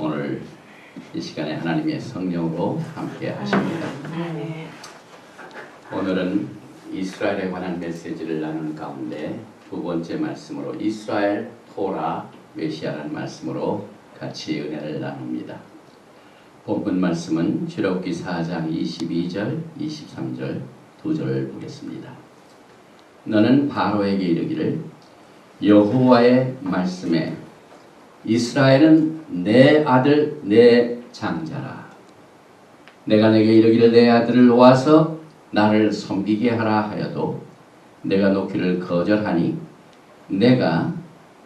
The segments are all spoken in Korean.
오늘 이 시간에 하나님의 성령으로 함께 하십니다. 네. 오늘은 이스라엘에 관한 메시지를 나누는 가운데 두 번째 말씀으로 이스라엘 토라 메시아라는 말씀으로 같이 은혜를 나눕니다. 본문 말씀은 출애굽기 4장 22절, 23절 두 절을 보겠습니다. 너는 바로에게 이르기를 여호와의 말씀에 이스라엘은 내 아들 내 장자라. 내가 내게 이르기를 내 아들을 놓아서 나를 섬기게 하라 하여도 내가 놓기를 거절하니 내가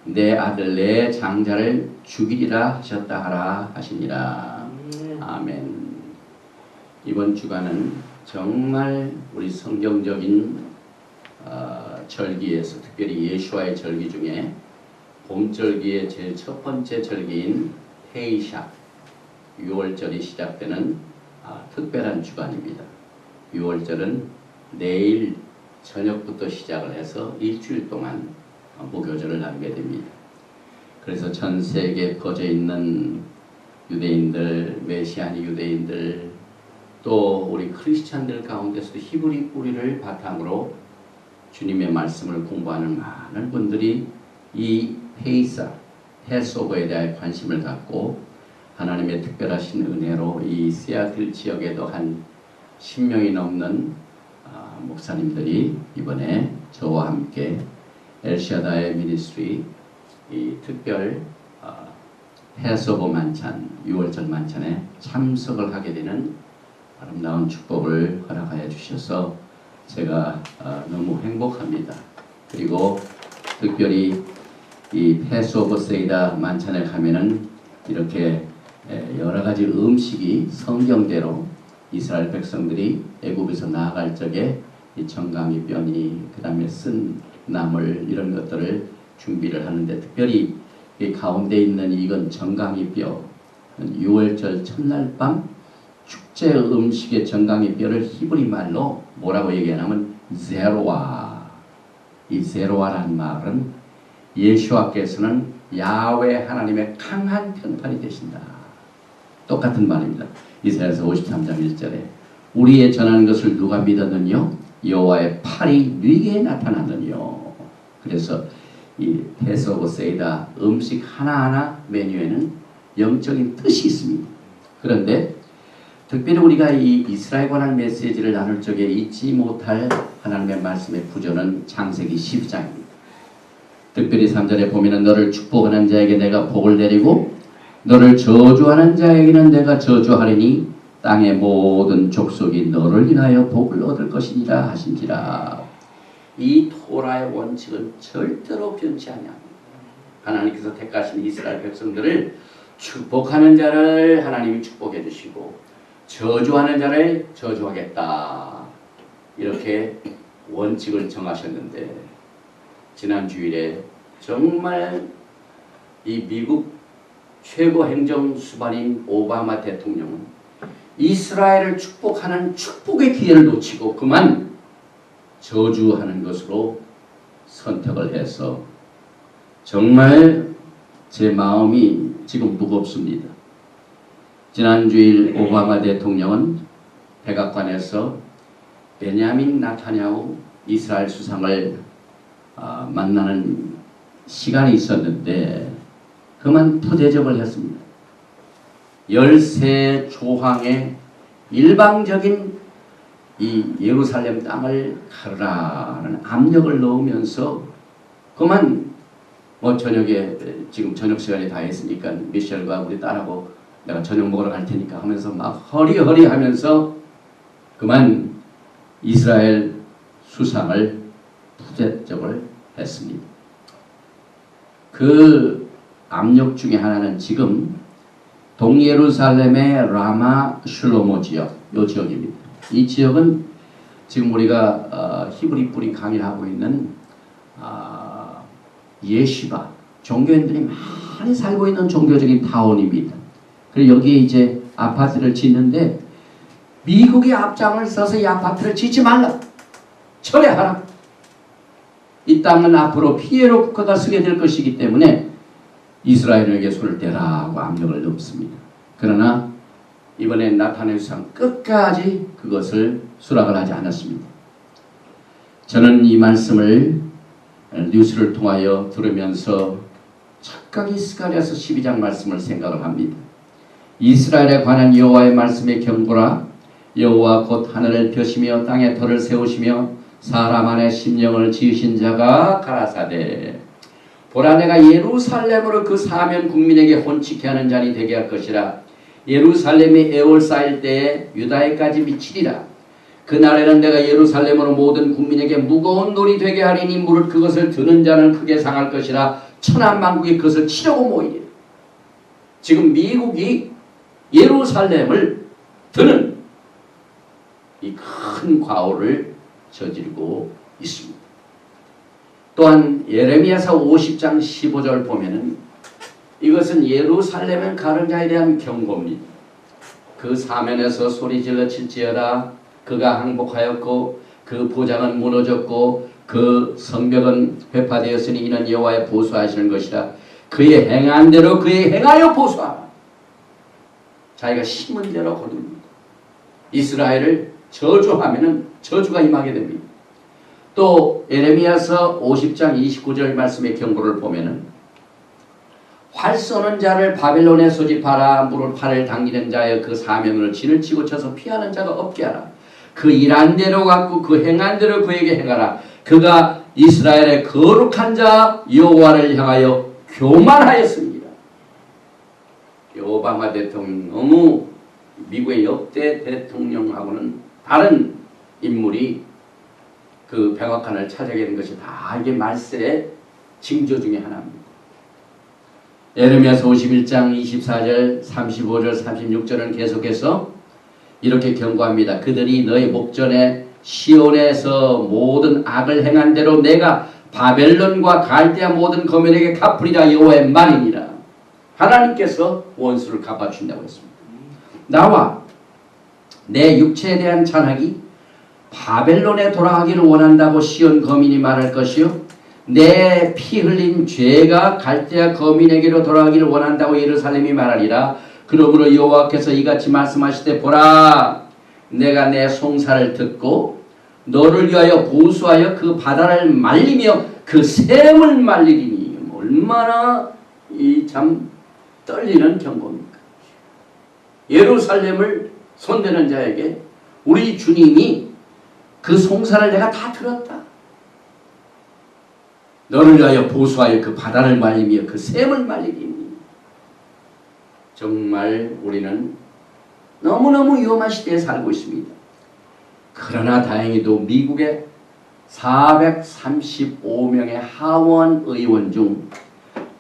내 아들 내 장자를 죽이리라 하셨다 하라 하시니라. 아멘. 이번 주간은 정말 우리 성경적인 어, 절기에서 특별히 예수와의 절기 중에 봄절기의 제일 첫 번째 절기인 헤이샤 6월절이 시작되는 아, 특별한 주간입니다. 6월절은 내일 저녁부터 시작을 해서 일주일 동안 어, 무교절을 하게 됩니다. 그래서 전 세계에 퍼져 있는 유대인들, 메시아니 유대인들, 또 우리 크리스찬들 가운데서도 히브리 뿌리를 바탕으로 주님의 말씀을 공부하는 많은 분들이 이 페이사, 패스오버에 대해 관심을 갖고 하나님의 특별하신 은혜로 이 시애틀 지역에도 한 10명이 넘는 아, 목사님들이 이번에 저와 함께 엘샤다의 미니스트리 이 특별 아, 패스오버 만찬, 6월절 만찬에 참석을 하게 되는 아름다운 축복을 허락하여 주셔서 제가 아, 너무 행복합니다. 그리고 특별히 이 패스오버 세이다 만찬에 가면은 이렇게 에, 여러 가지 음식이 성경대로 이스라엘 백성들이 애굽에서 나아갈 적에 이 정강이 뼈니 그다음에 쓴 나물 이런 것들을 준비를 하는데 특별히 이 가운데 있는 이건 정강이 뼈. 6월절 첫날 밤 축제 음식의 정강이 뼈를 히브리 말로 뭐라고 얘기하냐면 제로와. 이 제로와라는 말은 예수와께서는 야외 하나님의 강한 편판이 되신다. 똑같은 말입니다. 이사야서 53장 1절에 우리의 전하는 것을 누가 믿었느뇨? 여호와의 팔이 네게 나타났느뇨. 그래서 이 패스오브 세이다 음식 하나하나 메뉴에는 영적인 뜻이 있습니다. 그런데 특별히 우리가 이 이스라엘 관한 메시지를 나눌 적에 잊지 못할 하나님의 말씀의 구조는 창세기 12장입니다. 특별히 3절에 보면은 너를 축복하는 자에게 내가 복을 내리고 너를 저주하는 자에게는 내가 저주하리니 땅의 모든 족속이 너를 인하여 복을 얻을 것이니라 하신지라. 이 토라의 원칙은 절대로 변치 아니합니다. 하나님께서 택하신 이스라엘 백성들을 축복하는 자를 하나님이 축복해 주시고 저주하는 자를 저주하겠다. 이렇게 원칙을 정하셨는데 지난 주일에 정말 이 미국 최고 행정 수반인 오바마 대통령은 이스라엘을 축복하는 축복의 기회를 놓치고 그만 저주하는 것으로 선택을 해서 정말 제 마음이 지금 무겁습니다. 지난 주일 오바마 대통령은 백악관에서 베냐민 나타냐후 이스라엘 수상을 아, 만나는 시간이 있었는데 그만 토대접을 했습니다. 열세 조항의 일방적인 이 예루살렘 땅을 가르라는 압력을 넣으면서 그만 뭐 저녁에 지금 저녁 시간이 다 했으니까 미셸과 우리 딸하고 내가 저녁 먹으러 갈 테니까 하면서 막 허리허리 하면서 그만 이스라엘 수상을 부대접을 했습니다. 그 압력 중에 하나는 지금 동예루살렘의 라마 슐로모 지역, 이 지역입니다. 이 지역은 지금 우리가 어, 히브리 뿌리 강의를 하고 있는 어, 예시바 종교인들이 많이 살고 있는 종교적인 타운입니다. 그리고 여기에 이제 아파트를 짓는데 미국이 앞장을 서서 이 아파트를 짓지 말라. 철회하라. 이 땅은 앞으로 피에로 국가가 쓰게 될 것이기 때문에 이스라엘에게 손을 대라고 압력을 넣습니다. 그러나 이번에 나타낸 수상 끝까지 그것을 수락을 하지 않았습니다. 저는 이 말씀을 뉴스를 통하여 들으면서 착각이 스가랴서 12장 말씀을 생각을 합니다. 이스라엘에 관한 여호와의 말씀의 경고라 여호와 곧 하늘을 펴시며 땅에 터를 세우시며 사람 안에 심령을 지으신 자가 가라사대. 보라 내가 예루살렘으로 그 사면 국민에게 혼치게 하는 자니 되게 할 것이라. 예루살렘이 애월 쌓일 때에 유다에까지 미치리라. 그날에는 내가 예루살렘으로 모든 국민에게 무거운 돌이 되게 하리니 무릇 그것을 드는 자는 크게 상할 것이라. 천한 만국이 그것을 치려고 모이리라. 지금 미국이 예루살렘을 드는 이 큰 과오를 저지르고 있습니다. 또한 예레미야서 50장 15절 보면은 이것은 예루살렘을 가는 자에 대한 경고입니다. 그 사면에서 소리 질러 칠지어다 그가 항복하였고 그 보장은 무너졌고 그 성벽은 회파되었으니 이는 여호와의 보수하시는 것이라 그의 행한 대로 그의 행하여 보수하라 자기가 심은 대로 거둡니다. 이스라엘을 저주하면은 저주가 임하게 됩니다. 또 에레미야서 50장 29절 말씀의 경고를 보면은 활 쏘는 자를 바벨론에 소집하라 무릇 활을 당기는 자의 그 사명을 진을 치고 쳐서 피하는 자가 없게 하라 그 일한 대로 갖고 그 행한 대로 그에게 행하라 그가 이스라엘의 거룩한 자 여호와를 향하여 교만하였습니다. 오바마 대통령 너무 미국의 역대 대통령하고는 다른 인물이 그 백악관을 찾아게 된 것이 다 이게 말세의 징조 중에 하나입니다. 예레미야서 51장 24절, 35절, 36절은 계속해서 이렇게 경고합니다. 그들이 너희 목전에 시온에서 모든 악을 행한 대로 내가 바벨론과 갈대아 모든 거민에게 갚으리라 여호와의 말이니라. 하나님께서 원수를 갚아준다고 했습니다. 나와 내 육체에 대한 잔악이 바벨론에 돌아가기를 원한다고 시온 거민이 말할 것이요 내 피 흘린 죄가 갈대아 거민에게로 돌아가기를 원한다고 예루살렘이 말하리라 그러므로 여호와께서 이같이 말씀하시되 보라 내가 내 송사를 듣고 너를 위하여 보수하여 그 바다를 말리며 그 샘을 말리리니 얼마나 이 참 떨리는 경고입니까? 예루살렘을 손대는 자에게 우리 주님이 그 송사를 내가 다 들었다. 너를 위하여 보수하여 그 바다를 말리며 그 샘을 말리리니 정말 우리는 너무너무 위험한 시대에 살고 있습니다. 그러나 다행히도 미국의 435명의 하원 의원 중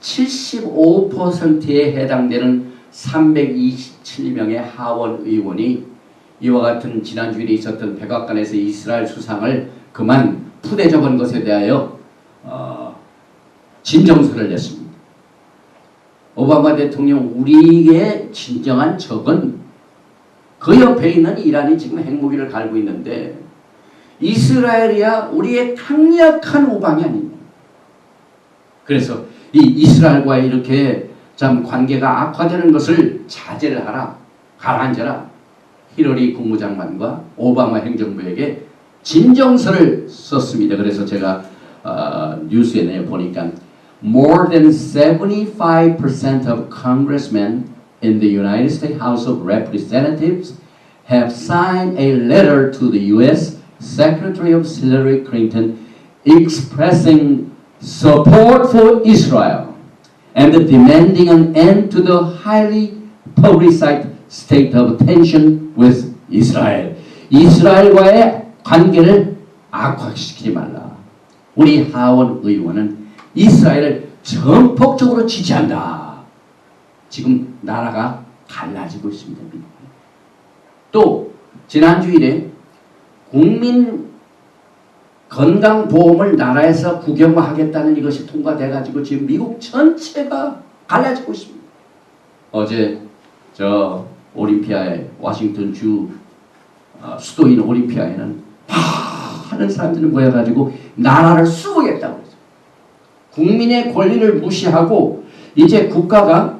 75%에 해당되는 327명의 하원 의원이 이와 같은 지난 주일에 있었던 백악관에서 이스라엘 수상을 그만 푸대 적은 것에 대하여 어, 진정서를 냈습니다. 오바마 대통령 우리의 진정한 적은 그 옆에 있는 이란이 지금 핵무기를 갈고 있는데 이스라엘이야 우리의 강력한 우방이 아닙니다. 그래서 이 이스라엘과 이렇게 참 관계가 악화되는 것을 자제를 하라, 가라앉아라. 히러리 국무장관과 오바마 행정부에게 진정서를 썼습니다. 그래서 제가 어, 뉴스에 내 보니까 more than 75% of congressmen in the United States House of Representatives have signed a letter to the U.S. Secretary of Hillary Clinton expressing support for Israel and demanding an end to the highly publicized state of tension with Israel. 이스라엘과의 관계를 악화시키지 말라. 우리 하원 의원은 이스라엘을 전폭적으로 지지한다. 지금 나라가 갈라지고 있습니다. 또 지난주일에 국민 건강보험을 나라에서 국영화하겠다는 이것이 통과돼 가지고 지금 미국 전체가 갈라지고 있습니다. 어제 저 올림피아에 워싱턴 주 어, 수도인 올림피아에는 많은 사람들이 모여가지고 나라를 수호했다고 했어요. 국민의 권리를 무시하고 이제 국가가